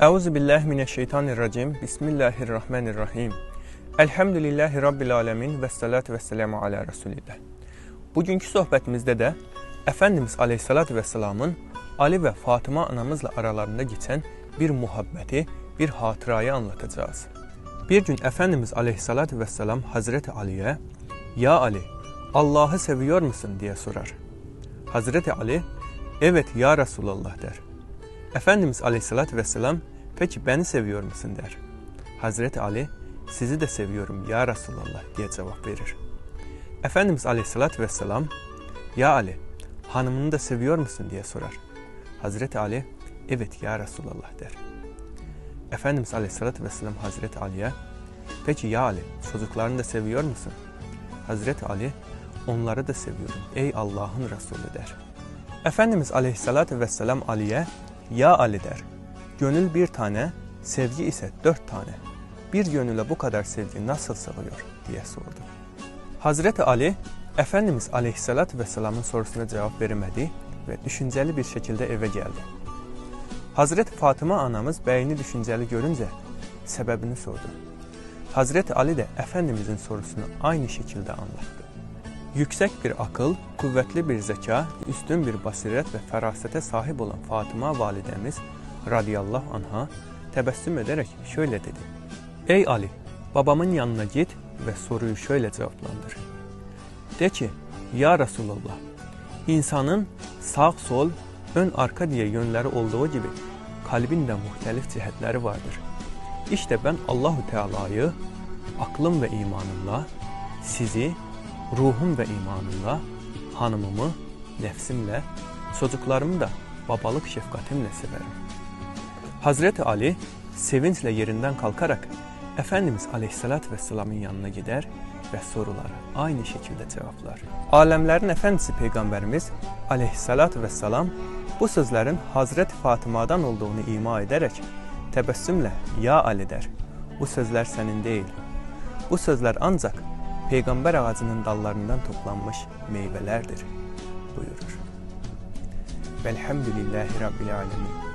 Euzu billahi mineşşeytanirracim. Bismillahirrahmanirrahim. Elhamdülillahi rabbil alamin və salatu vəssalamu ala Resulillah. Bugünkü sohbətimizdə də Efendimiz Aleyhisselatü Vesselam'ın Ali ve Fatıma anamızla aralarında geçen bir muhabbeti, bir hatırayı anlatacağız. Bir gün Efendimiz Aleyhisselatü Vesselam Hazreti Ali'ye Ya Ali, Allah'ı seviyor musun diye sorar. Hazreti Ali, evet ya Resulallah der. Efendimiz Aleyhisselatü Vesselam, peki beni seviyor musun der. Hazreti Ali, sizi de seviyorum ya Resulallah diye cevap verir. Efendimiz Aleyhisselatü Vesselam, ya Ali, hanımını da seviyor musun diye sorar. Hazreti Ali, evet ya Resulallah der. Efendimiz Aleyhisselatü Vesselam Hazreti Ali'ye, peki ya Ali, çocuklarını da seviyor musun? Hazreti Ali, onları da seviyorum ey Allah'ın Resulü der. Efendimiz Aleyhisselatü Vesselam Ali'ye, ya Ali der. Gönül bir tane, sevgi ise dört tane. Bir gönüle bu kadar sevgi nasıl sığıyor diye sordu. Hazreti Ali, Efendimiz Aleyhisselatü Vesselam'ın sorusuna cevap vermedi ve düşünceli bir şekilde eve geldi. Hazreti Fatıma anamız beyni düşünceli görünce sebebini sordu. Hazreti Ali de Efendimizin sorusunu aynı şekilde anlattı. Yüksek bir akıl, kuvvetli bir zeka, üstün bir basiret ve ferasete sahip olan Fatıma validemiz radıyallahu anha tebessüm ederek şöyle dedi. Ey Ali, babamın yanına git ve soruyu şöyle cevaplandır. De ki, Ya Resulallah, insanın sağ sol, ön arka diye yönleri olduğu gibi kalbin de muhtelif cihetleri vardır. İşte ben Allahu Teala'yı aklım ve imanımla, sizi ruhum və imanımla, hanımımı nəfsimlə, çocuklarımı da babalıq şəfqətimlə sevərəm. Hazreti Ali sevinclə yerindən qalxaraq Əfəndimiz Aleyhisselat və Selamın yanına gedər və sorulara aynı şəkildə cavablar. Aləmlərin Əfəndisi Peyğəmbərimiz Aleyhisselat və Selam bu sözlərin Hazret Fatımadan olduğunu ima edərək təbəssümlə ya Ali der. Bu sözlər sənin deyil. Bu sözlər ancaq peygamber ağacının dallarından toplanmış meyvelerdir buyurur. Velhamdülillahi Rabbil Alemin.